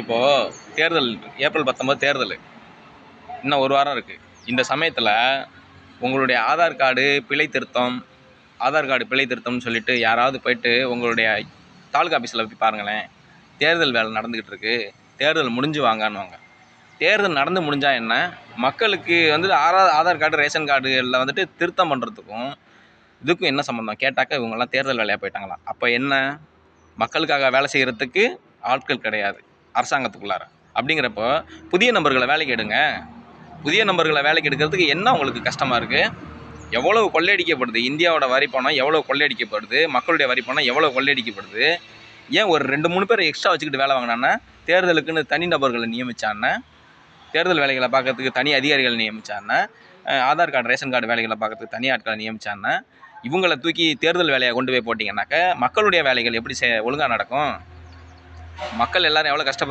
இப்போது தேர்தல் ஏப்ரல் பத்தொம்போது தேர்தல். இன்னும் ஒரு வாரம் இருக்குது இந்த சமயத்தில் உங்களுடைய ஆதார் கார்டு பிழை திருத்தம் ஆதார் கார்டு பிழை திருத்தம்னு சொல்லிட்டு யாராவது போயிட்டு உங்களுடைய தாலுக்கா ஆஃபீஸில் போய் பாருங்களேன். தேர்தல் வேலை நடந்துக்கிட்டு இருக்குது தேர்தல் முடிஞ்சு வாங்கன்னுவாங்க. தேர்தல் நடந்து முடிஞ்சால் என்ன? மக்களுக்கு வந்து ஆரா ஆதார் கார்டு ரேஷன் கார்டுகளில் வந்துட்டு திருத்தம் பண்ணுறதுக்கும் இதுக்கும் என்ன சம்மந்தம் கேட்டாக்க இவங்கெல்லாம் தேர்தல் வேலையாக போயிட்டாங்களாம் அப்போ என்ன? மக்களுக்காக வேலை செய்கிறதுக்கு ஆட்கள் கிடையாது. அரசாங்கத்துக்குள்ளார. அப்படிங்கிறப்போ புதிய நபர்களை வேலைக்கு எடுங்க. புதிய நபர்களை வேலைக்கு எடுக்கிறதுக்கு என்ன உங்களுக்கு கஷ்டமாக இருக்குது எவ்வளவு கொள்ளையடிக்கப்படுது? இந்தியாவோட வரி பணம் எவ்வளோ கொள்ளையடிக்கப்படுது? மக்களுடைய வரி பணம் எவ்வளோ கொள்ளையடிக்கப்படுது? ஏன் ஒரு ரெண்டு மூணு பேர் எக்ஸ்ட்ரா வச்சுக்கிட்டு வேலை வாங்கினான்னா தேர்தலுக்குன்னு தனி நபர்களை நியமிச்சான்னா தேர்தல் வேலைகளை பார்க்கறதுக்கு தனி அதிகாரிகள் நியமிச்சான்னா ஆதார் கார்டு ரேஷன் கார்டு வேலைகளை பார்க்கறதுக்கு தனி ஆட்களை நியமிச்சான்னா இவங்களை தூக்கி தேர்தல் வேலையை கொண்டு போய் போட்டிங்கன்னாக்க மக்களுடைய வேலைகள் எப்படி செ ஒழுங்காக நடக்கும்? மக்கள் எல்லாரும் எவ்வளோ கஷ்டப்படு